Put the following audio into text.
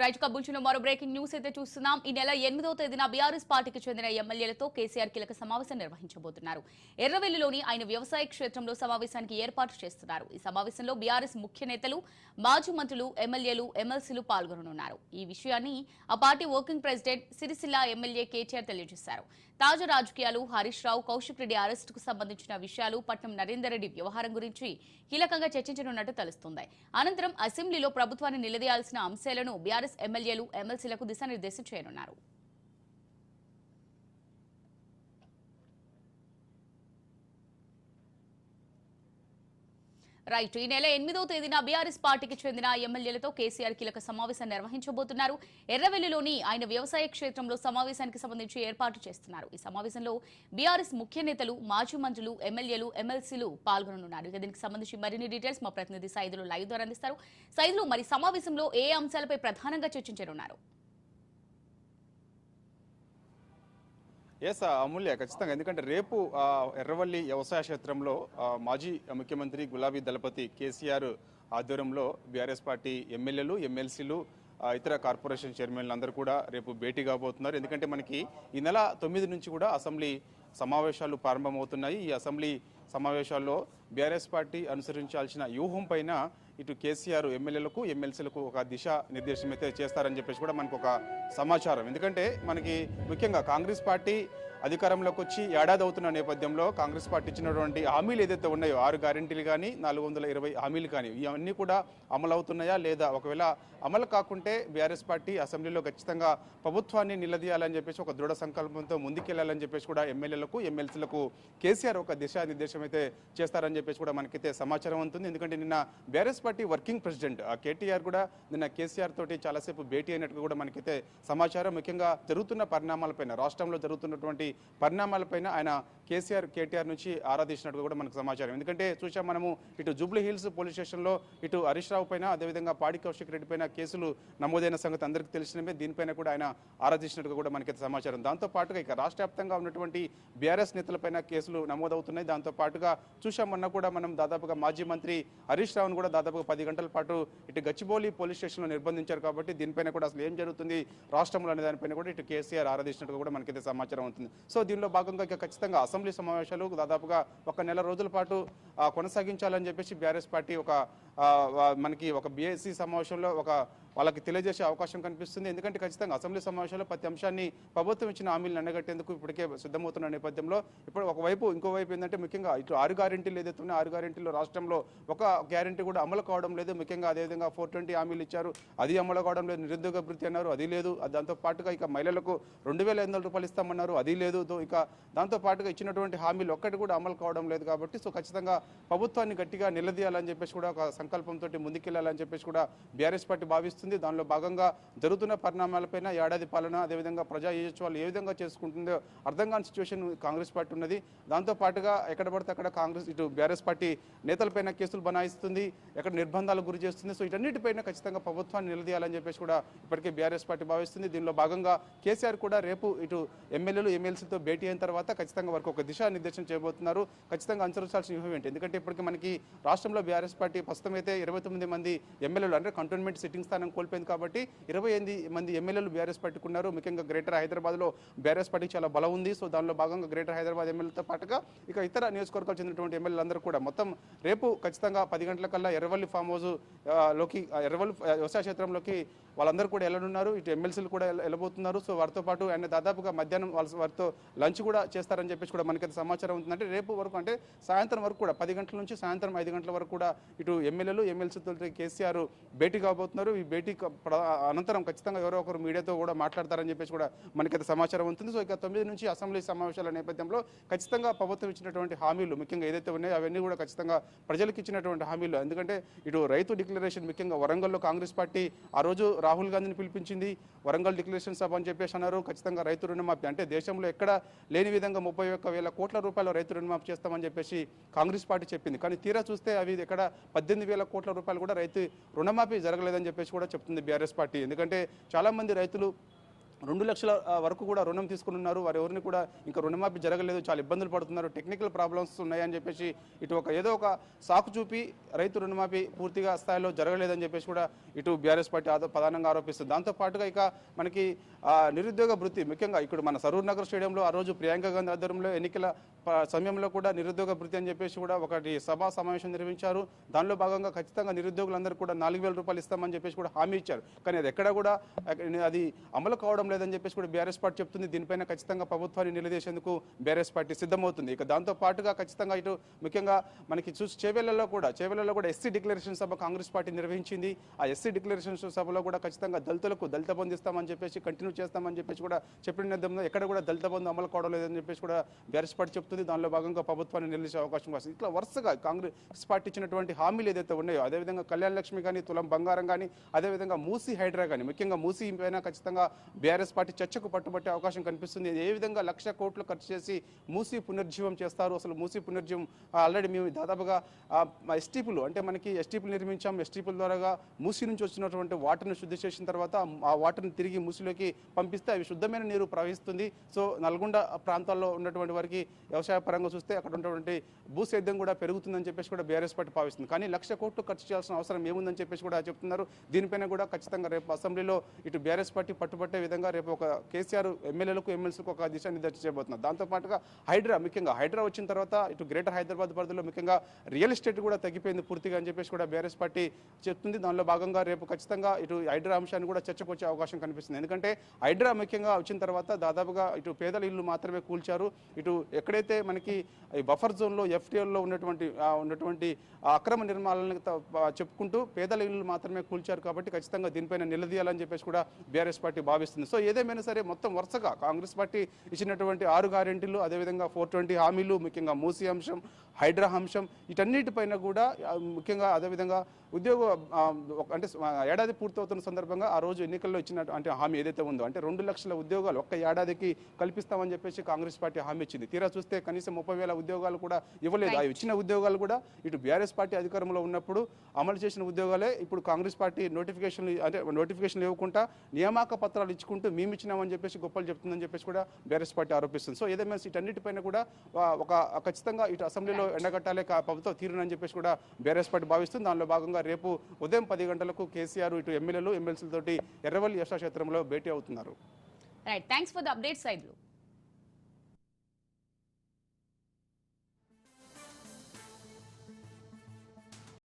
Right కబుల్చిన మరో breaking news అయితే చూస్తున్నాం. ఈ నెల ఎనిమిదవ తేదీన బీఆర్ఎస్ పార్టీకి చెందిన ఎమ్మెల్యేలతో కేసీఆర్ కీలక సమావేశం నిర్వహించబోతున్నారు. ఎర్రవెల్లిలోని ఆయన వ్యవసాయ క్షేత్రంలో సమావేశానికి ఏర్పాటు చేస్తున్నారు. ఈ సమావేశంలో బీఆర్ఎస్ ముఖ్య నేతలు మాజీ మంత్రులు ఎమ్మెల్యేలు ఎమ్మెల్సీలు పాల్గొననున్నారు. ఈ విషయాన్ని ఆ party working president Siricilla MLA KTR తెలియజేశారు. తాజా రాజకీయాలు హరీష్ రావు కౌశిక్ రెడ్డి అరెస్టుకు సంబంధించిన విషయాలు పట్నం నరేందర్ రెడ్డి వ్యవహారం గురించి కీలకంగా చర్చించనున్నట్టు తెలుస్తుంది. అనంతరం అసెంబ్లీలో ప్రభుత్వాన్ని నిలదీయాల్సిన అంశాలను బీఆర్ఎస్ ఎమ్మెల్యేలు ఎమ్మెల్సీలకు దిశానిర్దేశం చేయనున్నారు. రైట్. ఈ నెల ఎనిమిదవ తేదీన బీఆర్ఎస్ పార్టీకి చెందిన ఎమ్మెల్యేలతో కేసీఆర్ కీలక సమావేశం నిర్వహించబోతున్నారు. ఎర్రవెల్లిలోని ఆయన వ్యవసాయ క్షేత్రంలో సమావేశానికి సంబంధించి ఏర్పాటు చేస్తున్నారు. ఈ సమావేశంలో బీఆర్ఎస్ ముఖ్య నేతలు మాజీ మంత్రులు ఎమ్మెల్యేలు ఎమ్మెల్సీలు పాల్గొననున్నారు. దీనికి సంబంధించి మరిన్ని డీటెయిల్స్ మా ప్రతినిధి సైదులు లైవ్ ద్వారా అందిస్తారు. సైదులు మరి సమావేశంలో ఏ అంశాలపై ప్రధానంగా చర్చించనున్నారు? ఎస్ అమూల్య ఖచ్చితంగా. ఎందుకంటే రేపు ఎర్రవల్లి వ్యవసాయ క్షేత్రంలో మాజీ ముఖ్యమంత్రి గులాబీ దళపతి కేసీఆర్ ఆధ్వర్యంలో బీఆర్ఎస్ పార్టీ ఎమ్మెల్యేలు ఎమ్మెల్సీలు ఇతర కార్పొరేషన్ చైర్మన్లు అందరూ కూడా రేపు భేటీ కాబోతున్నారు. ఎందుకంటే మనకి ఈ నెల తొమ్మిది నుంచి కూడా అసెంబ్లీ సమావేశాలు ప్రారంభమవుతున్నాయి. ఈ అసెంబ్లీ సమావేశాల్లో బీఆర్ఎస్ పార్టీ అనుసరించాల్సిన వ్యూహం పైన ఇటు కేసీఆర్ ఎమ్మెల్యేలకు ఎమ్మెల్సీలకు ఒక దిశ నిర్దేశం అయితే చేస్తారని చెప్పేసి కూడా మనకు ఒక సమాచారం. ఎందుకంటే మనకి ముఖ్యంగా కాంగ్రెస్ పార్టీ అధికారంలోకి వచ్చి ఏడాది అవుతున్న నేపథ్యంలో కాంగ్రెస్ పార్టీ ఇచ్చినటువంటి హామీలు ఏదైతే ఉన్నాయో ఆరు గ్యారెంటీలు కానీ నాలుగు వందల ఇరవై హామీలు కానీ ఇవన్నీ కూడా అమలు అవుతున్నాయా లేదా? ఒకవేళ అమలు కాకుంటే బీఆర్ఎస్ పార్టీ అసెంబ్లీలో ఖచ్చితంగా ప్రభుత్వాన్ని నిలదీయాలని చెప్పేసి ఒక దృఢ సంకల్పంతో ముందుకెళ్ళాలని చెప్పేసి కూడా ఎమ్మెల్యేలకు ఎమ్మెల్సీలకు కేసీఆర్ ఒక దిశానిర్దేశం అయితే చేస్తారని చెప్పేసి కూడా మనకైతే సమాచారం ఉంటుంది ఎందుకంటే నిన్న బీఆర్ఎస్ పార్టీ వర్కింగ్ ప్రెసిడెంట్ ఆ కేటీఆర్ కూడా నిన్న కేసీఆర్ తోటి చాలాసేపు భేటీ అయినట్టుగా కూడా మనకైతే సమాచారం. ముఖ్యంగా జరుగుతున్న పరిణామాలపైన రాష్ట్రంలో జరుగుతున్నటువంటి పరిణామాలపైన ఆయన కేసీఆర్ కేటీఆర్ నుంచి ఆరాధించినట్టుగా కూడా మనకు సమాచారం. ఎందుకంటే చూసాం మనము ఇటు జూబ్లీ హిల్స్ పోలీస్ స్టేషన్లో ఇటు హరీష్ రావు పైన అదేవిధంగా పాడి కౌశిక్ రెడ్డి పైన కేసులు నమోదైన సంగతి అందరికీ తెలిసినమే దీనిపైన కూడా ఆయన ఆరాధించినట్టుగా కూడా మనకైతే సమాచారం. దాంతో పాటుగా ఇక రాష్ట్ర వ్యాప్తంగా ఉన్నటువంటి బీఆర్ఎస్ నేతలపైన కేసులు నమోదవుతున్నాయి. దాంతో పాటుగా చూసాం మొన్న కూడా మనం దాదాపుగా మాజీ మంత్రి హరీష్ రావును కూడా దాదాపుగా పది గంటల పాటు ఇటు గచ్చిబౌలి పోలీస్ స్టేషన్లో నిర్బంధించారు కాబట్టి దీనిపైన కూడా అసలు ఏం జరుగుతుంది రాష్ట్రంలో అనే దానిపైన కూడా ఇటు కేసీఆర్ ఆరాధించినట్టుగా కూడా మనకైతే సమాచారం ఉంటుంది సో దీనిలో భాగంగా ఇక ఖచ్చితంగా అసెంబ్లీ సమావేశాలు దాదాపుగా ఒక నెల రోజుల పాటు కొనసాగించాలని చెప్పేసి బీఆర్ఎస్ పార్టీ ఒక ఆ, మనకి ఒక బీఎస్సీ సమావేశంలో ఒక వాళ్ళకి తెలియజేసే అవకాశం కనిపిస్తుంది. ఎందుకంటే ఖచ్చితంగా అసెంబ్లీ సమావేశంలో ప్రతి అంశాన్ని ప్రభుత్వం ఇచ్చిన హామీలు ఎండగట్టేందుకు ఇప్పటికే సిద్ధమవుతున్న నేపథ్యంలో ఇప్పుడు ఒకవైపు ఇంకోవైపు ఏంటంటే ముఖ్యంగా ఇటు ఆరు గ్యారెంటీలు ఏదైతే ఉన్నాయో ఆరు గ్యారెంటీలో రాష్ట్రంలో ఒక గ్యారెంటీ కూడా అమలు కావడం లేదు. ముఖ్యంగా అదేవిధంగా ఫోర్ ట్వంటీ హామీలు ఇచ్చారు. అది అమలు కావడం లేదు. నిరుద్యోగ భృతి అన్నారు. అది లేదు. దాంతో పాటుగా ఇక మహిళలకు రెండు వేల ఐదు వందల రూపాయలు ఇస్తామన్నారు. అది లేదు. ఇక దాంతో పాటుగా ఇచ్చినటువంటి హామీలు ఒక్కటి కూడా అమలు కావడం లేదు కాబట్టి సో ఖచ్చితంగా ప్రభుత్వాన్ని గట్టిగా నిలదీయాలని చెప్పేసి కూడా ఒక సంకల్పంతో ముందుకెళ్ళాలని చెప్పేసి కూడా బీఆర్ఎస్ పార్టీ భావిస్తుంది. దానిలో భాగంగా జరుగుతున్న పరిణామాలపైన ఏడాది పాలన అదేవిధంగా ప్రజా ఏజోత్సవాలు ఏ విధంగా చేసుకుంటుందో అర్థం కాని సిచ్యువేషన్ కాంగ్రెస్ పార్టీ ఉన్నది. దాంతో పాటుగా ఎక్కడ పడితే అక్కడ కాంగ్రెస్ ఇటు బీఆర్ఎస్ పార్టీ నేతలపైన కేసులు బనాయిస్తుంది ఎక్కడ నిర్బంధాలకు గురి చేస్తుంది. సో ఇటన్నిటిపైన ఖచ్చితంగా ప్రభుత్వాన్ని నిలదీయాలని చెప్పేసి కూడా ఇప్పటికే బీఆర్ఎస్ పార్టీ భావిస్తుంది. దీనిలో భాగంగా కేసీఆర్ కూడా రేపు ఇటు ఎమ్మెల్యేలు ఎమ్మెల్సీతో భేటీ అయిన తర్వాత ఖచ్చితంగా వారికి ఒక దిశానిర్దేశం చేయబోతున్నారు. ఖచ్చితంగా అనుసరించాల్సిన వ్యూహం ఏంటి? ఎందుకంటే ఇప్పటికీ మనకి రాష్ట్రంలో బీఆర్ఎస్ పార్టీ ప్రస్తుతం అయితే ఇరవై తొమ్మిది మంది ఎమ్మెల్యేలు అంటే కంటోన్మెంట్ సిట్టింగ్ స్థానం కోల్పోయింది కాబట్టి ఇరవై ఎనిమిది మంది ఎమ్మెల్యేలు బీఆర్ఎస్ పట్టుకున్నారు. ముఖ్యంగా గ్రేటర్ హైదరాబాద్లో బీఆర్ఎస్ పార్టీ చాలా బలం ఉంది సో దానిలో భాగంగా గ్రేటర్ హైదరాబాద్ ఎమ్మెల్యేతో పాటుగా ఇక ఇతర నియోజకవర్గాలు చెందినటువంటి ఎమ్మెల్యేలందరూ కూడా మొత్తం రేపు ఖచ్చితంగా పది గంటలకల్లా ఎర్రవల్లి ఫామ్ హౌస్లోకి ఎర్రవల్లి వ్యవసాయ క్షేత్రంలోకి వాళ్ళందరూ కూడా వెళ్ళనున్నారు ఇటు ఎమ్మెల్సీలు కూడా వెళ్ళబోతున్నారు సో వారితో పాటు ఆయన దాదాపుగా మధ్యాహ్నం వాళ్ళ వారితో లంచ్ కూడా చేస్తారని చెప్పేసి కూడా మనకి సమాచారం ఉంటుందంటే రేపు వరకు అంటే సాయంత్రం వరకు కూడా పది గంటల నుంచి సాయంత్రం ఐదు గంటల వరకు కూడా ఇటు ఎమ్మెల్యేలు ఎమ్మెల్సీతో కేసీఆర్ భేటీ కాబోతున్నారు. ఈ భేటీ అనంతరం ఖచ్చితంగా ఎవరో ఒకరు మీడియాతో కూడా మాట్లాడతారని చెప్పేసి కూడా మనకైతే సమాచారం ఉంటుంది. సో ఇక తొమ్మిది నుంచి అసెంబ్లీ సమావేశాల నేపథ్యంలో ఖచ్చితంగా ప్రభుత్వం ఇచ్చినటువంటి హామీలు ముఖ్యంగా ఏదైతే ఉన్నాయో అవన్నీ కూడా ఖచ్చితంగా ప్రజలకు ఇచ్చినటువంటి హామీలు. ఎందుకంటే ఇటు రైతు డిక్లరేషన్ ముఖ్యంగా వరంగల్లో కాంగ్రెస్ పార్టీ ఆ రోజు రాహుల్ గాంధీని పిలిపించింది. వరంగల్ డిక్లరేషన్ సభ అని చెప్పేసి అన్నారు. ఖచ్చితంగా రైతు రుణమాఫీ అంటే దేశంలో ఎక్కడ లేని విధంగా ముప్పై ఒక్క వేల కోట్ల రూపాయల రైతు రుణమాఫీ చేస్తామని చెప్పేసి కాంగ్రెస్ పార్టీ చెప్పింది. కానీ తీరా చూస్తే అవి ఎక్కడ పద్దెనిమిది వేల కోట్ల రూపాయలు కూడా రైతు రుణమాఫీ జరగలేదని చెప్పేసి కూడా చెప్తుంది బీఆర్ఎస్ పార్టీ. ఎందుకంటే చాలామంది రైతులు రెండు లక్షల వరకు కూడా రుణం తీసుకుని ఉన్నారు వారు ఎవరిని కూడా ఇంకా రుణమాఫీ జరగలేదు. చాలా ఇబ్బందులు పడుతున్నారు. టెక్నికల్ ప్రాబ్లమ్స్ ఉన్నాయని చెప్పేసి ఇటు ఒక ఏదో ఒక సాకు చూపి రైతు రుణమాఫీ పూర్తిగా స్థాయిలో జరగలేదని చెప్పేసి కూడా ఇటు బీఆర్ఎస్ పార్టీ ఆదో- ప్రధానంగా ఆరోపిస్తుంది. దాంతో పాటుగా ఇక మనకి నిరుద్యోగ వృత్తి ముఖ్యంగా ఇక్కడ మన సరూర్ నగర్ స్టేడియంలో ఆ రోజు ప్రియాంక గాంధీ ఆధ్వర్యంలో ఎన్నికల సమయంలో కూడా నిరుద్యోగ వృత్తి అని చెప్పేసి కూడా ఒకటి సభా సమావేశం నిర్వహించారు. దానిలో భాగంగా ఖచ్చితంగా నిరుద్యోగులందరూ కూడా నాలుగు రూపాయలు ఇస్తామని చెప్పేసి కూడా హామీ ఇచ్చారు. కానీ అది ఎక్కడ కూడా అది అమలు కావడం లేదని చెప్పేసి కూడా బీఆర్ఎస్ పార్టీ చెప్తుంది. దీనిపైన ఖచ్చితంగా ప్రభుత్వాన్ని నిలదీసేందుకు బీఆర్ఎస్ పార్టీ సిద్ధమవుతుంది. ఇక దాంతో పాటుగా ఖచ్చితంగా ఇటు ముఖ్యంగా మనకి చూసి చేవెళ్ళలో కూడా చేవెళ్ళలో కూడా ఎస్సీ డిక్లరేషన్ సభ కాంగ్రెస్ పార్టీ నిర్వహించింది. ఆ ఎస్సీ డిక్లరేషన్ సభలో కూడా ఖచ్చితంగా దళితులకు దళిత బంధు ఇస్తామని చెప్పేసి కంటిన్యూ చేస్తామని చెప్పేసి కూడా చెప్పిన నేపథ్యంలో ఎక్కడ కూడా దళిత బంధు అమలు కావడం లేదని చెప్పేసి కూడా బీఆర్ఎస్ పార్టీ చెప్తుంది. దానిలో భాగంగా ప్రభుత్వాన్ని నిలిచే అవకాశం వస్తుంది ఇట్లా వరుసగా కాంగ్రెస్ పార్టీ ఇచ్చినటువంటి హామీలు ఏదైతే ఉన్నాయో అదేవిధంగా కళ్యాణ లక్ష్మి కానీ తులం బంగారం కానీ అదేవిధంగా మూసీ హైడ్రా కానీ ముఖ్యంగా మూసీ పైన ఖచ్చితంగా బీఆర్ఎస్ పార్టీ చర్చకు పట్టుబట్టే అవకాశం కనిపిస్తుంది. ఏ విధంగా లక్ష కోట్లు ఖర్చు చేసి మూసీ పునర్జీవం చేస్తారు? అసలు మూసీ పునర్జీవం ఆల్రెడీ మేము దాదాపుగా ఎస్టీపులు అంటే మనకి ఎస్టీపులు నిర్మించాం. ఎస్టీపుల ద్వారా మూసీ నుంచి వచ్చినటువంటి వాటర్ని శుద్ధి చేసిన తర్వాత ఆ వాటర్ని తిరిగి మూసీలోకి పంపిస్తే అవి శుద్ధమైన నీరు ప్రవహిస్తుంది. సో నల్గొండ ప్రాంతాల్లో ఉన్నటువంటి వారికి వ్యవసాయ పరంగా చూస్తే అక్కడ ఉన్నటువంటి భూసేద్యం కూడా పెరుగుతుందని చెప్పేసి కూడా బీఆర్ఎస్ పార్టీ భావిస్తుంది. కానీ లక్ష కోట్లు ఖర్చు చేయాల్సిన అవసరం ఏముందని చెప్పేసి కూడా చెప్తున్నారు. దీనిపైన కూడా ఖచ్చితంగా రేపు అసెంబ్లీలో ఇటు బీఆర్ఎస్ పార్టీ పట్టుబట్టే విధంగా రేపు ఒక కేసీఆర్ ఎమ్మెల్యేలకు ఎమ్మెల్సీలకు ఒక దిశానిర్దేశం చేయబోతున్నారు దాంతో పాటుగా హైడ్రా ముఖ్యంగా హైడ్రా వచ్చిన తర్వాత ఇటు గ్రేటర్ హైదరాబాద్ పరిధిలో ముఖ్యంగా రియల్ ఎస్టేట్ కూడా తగ్గిపోయింది పూర్తిగా అని చెప్పేసి కూడా బీఆర్ఎస్ పార్టీ చెప్తుంది. దానిలో భాగంగా రేపు ఖచ్చితంగా ఇటు హైడ్రా అంశాన్ని కూడా చర్చకు వచ్చే అవకాశం కనిపిస్తుంది. ఎందుకంటే హైడ్రా ముఖ్యంగా వచ్చిన తర్వాత దాదాపుగా ఇటు పేదల ఇల్లు మాత్రమే కూల్చారు. ఇటు ఎక్కడైతే మనకి బఫర్ జోన్లో ఎఫ్టీఎల్లో ఉన్నటువంటి ఉన్నటువంటి అక్రమ నిర్మాణాలను చెప్పుకుంటూ పేదల ఇల్లు మాత్రమే కూల్చారు కాబట్టి ఖచ్చితంగా దీనిపైన నిలదీయాలని చెప్పేసి కూడా బీఆర్ఎస్ పార్టీ భావిస్తుంది. సో ఏదేమైనా సరే మొత్తం వరుసగా కాంగ్రెస్ పార్టీ ఇచ్చినటువంటి ఆరు గ్యారెంటీలు అదేవిధంగా ఫోర్ ట్వంటీ హామీలు ముఖ్యంగా మూసీ అంశం హైడ్రా అంశం వీటన్నిటిపైన కూడా ముఖ్యంగా అదేవిధంగా ఉద్యోగ అంటే ఏడాది పూర్తవుతున్న సందర్భంగా ఆ రోజు ఎన్నికల్లో ఇచ్చిన అంటే హామీ ఏదైతే ఉందో అంటే రెండు లక్షల ఉద్యోగాలు ఒక్క ఏడాదికి కల్పిస్తామని చెప్పేసి కాంగ్రెస్ పార్టీ హామీ ఇచ్చింది. తీరా చూస్తే కనీసం ముప్పై వేల ఉద్యోగాలు కూడా ఇవ్వలేదు. ఆ ఇచ్చిన ఉద్యోగాలు కూడా ఇటు బీఆర్ఎస్ పార్టీ అధికారంలో ఉన్నప్పుడు అమలు చేసిన ఉద్యోగాలే ఇప్పుడు కాంగ్రెస్ పార్టీ నోటిఫికేషన్లు అంటే నోటిఫికేషన్లు ఇవ్వకుండా నియామక పత్రాలు ఇచ్చుకుంటూ మేము ఇచ్చినామని చెప్పేసి గొప్పలు చెప్తుందని చెప్పేసి కూడా బీఆర్ఎస్ పార్టీ ఆరోపిస్తుంది. సో ఏదేమైనా వీటన్నిటిపైన కూడా ఒక ఖచ్చితంగా ఇటు అసెంబ్లీలో ఎండగట్టాలే కా- ప్రభుత్వం తీరునని చెప్పేసి కూడా బీఆర్ఎస్ పార్టీ భావిస్తుంది. దానిలో భాగంగా రేపు ఉదయం పది గంటలకు కేసీఆర్ ఇటు ఎమ్మెల్యేలు ఎమ్మెల్సీలతోటి ఎర్రవల్లి యశాక్షేత్రంలో భేటీ అవుతున్నారు. Right thanks for the update సైడ్లు